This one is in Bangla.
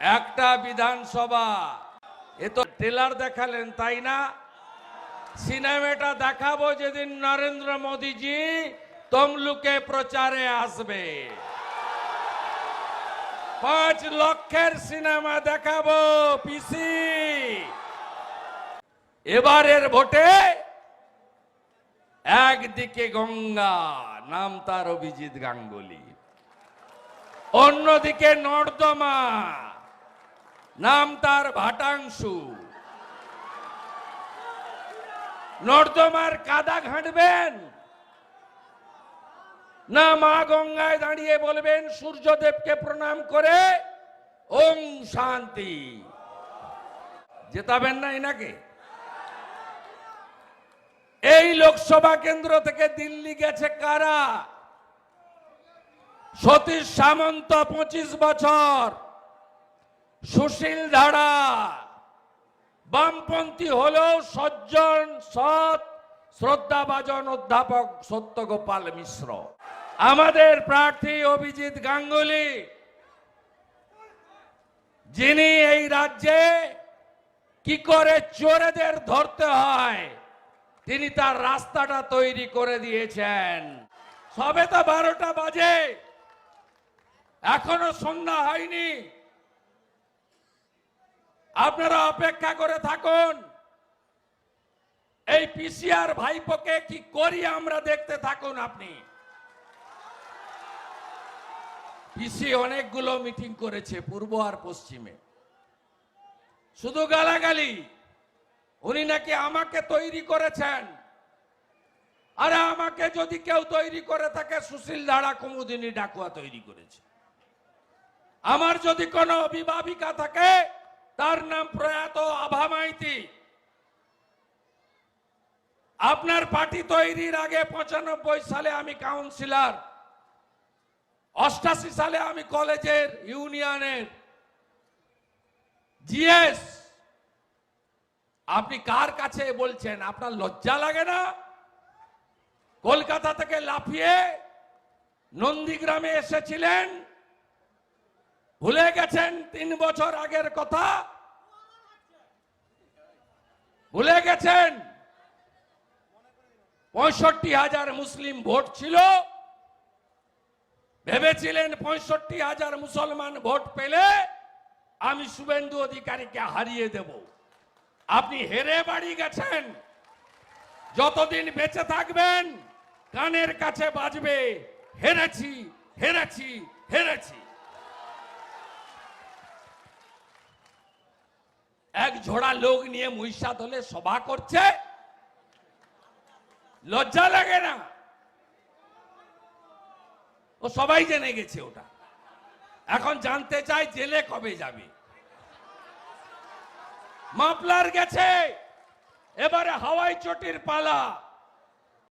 একটা বিধানসভা। এ তো ট্রেলার দেখালেন, তাই না? সিনেমাটা দেখাবো যেদিন নরেন্দ্র মোদীজি তমলুকে প্রচারে আসবে। পাঁচ লক্ষের সিনেমা দেখাবো, পিসি। এবারের ভোটে একদিকে গঙ্গা, নাম তার অভিজিৎ গাঙ্গুলি। অন্যদিকে নর্দমা। নাম তার ভাটাংশু। নর্দমার কাদা ঘাঁটবেন। না মা গঙ্গায় দাঁড়িয়ে বলবেন, সূর্যদেবকে প্রণাম করে, ওম শান্তি। জেতাবেন না এনাকে? এই লোকসভা কেন্দ্র থেকে দিল্লি গেছে কারা? সতীশ সামন্ত পঁচিশ বছর। সুশীল ধারা। বামপন্থী হলেও সজ্জন, সৎ, শ্রদ্ধাভাজন অধ্যাপক সত্যগোপাল মিশ্র। আমাদের প্রার্থী অভিজিৎ গাঙ্গুলি, যিনি এই রাজ্যে কি করে চোরেদের ধরতে হয়, তিনি তার রাস্তাটা তৈরি করে দিয়েছেন। সবে তো বারোটা বাজে, এখনও সন্ধ্যা হয়নি। আপনারা অপেক্ষা করে থাকুন। এই পিসিআর ভাইপোকে কি করি আমরা দেখতে থাকুন আপনি। পিসি অনেকগুলো মিটিং করেছে পূর্ব আর পশ্চিমে। শুধু গালাগালি, উনি নাকি আমাকে তৈরি করেছেন। আরে আমাকে যদি কেউ তৈরি করে থাকে, সুশীল ধারা কুমুদিনী ডাকুয়া তৈরি করেছে। আমার যদি কোনো অভিভাবিকা থাকে তার নাম প্রয়াত আভা মাইতি আপনার পার্টি তৈরির আগে পঁচানব্বই সালে আমি কাউন্সিলর, অষ্টাশি সালে আমি কলেজের ইউনিয়নের জিএস। আপনি কার কাছে বলছেন? আপনার লজ্জা লাগে না? কলকাতা থেকে লাফিয়ে নন্দীগ্রামে এসেছিলেন? ভুলে গেছেন তিন বছর আগের কথা? ভুলে গেছেন? পঁয়ষট্টি হাজার মুসলিম ভোট ছিল। ভেবেছিলেন পঁয়ষট্টি হাজার মুসলমান ভোট পেলে আমি শুভেন্দু অধিকারীকে হারিয়ে দেব। আপনি হেরে বাড়ি গেছেন। যতদিন বেঁচে থাকবেন, কানের কাছে বাজবে, হেরেছি হেরেছি হেরেছি। এক ঝোড়া লোক নিয়ে মহিষাদ হলে সভা করছে। লজ্জা লাগে না। ও সবাই জেনে গেছে ওটা। এখন জানতে চাই জেলে কবে যাবে। মাপলার গেছে। এবারে হাওয়াই চটির পালা।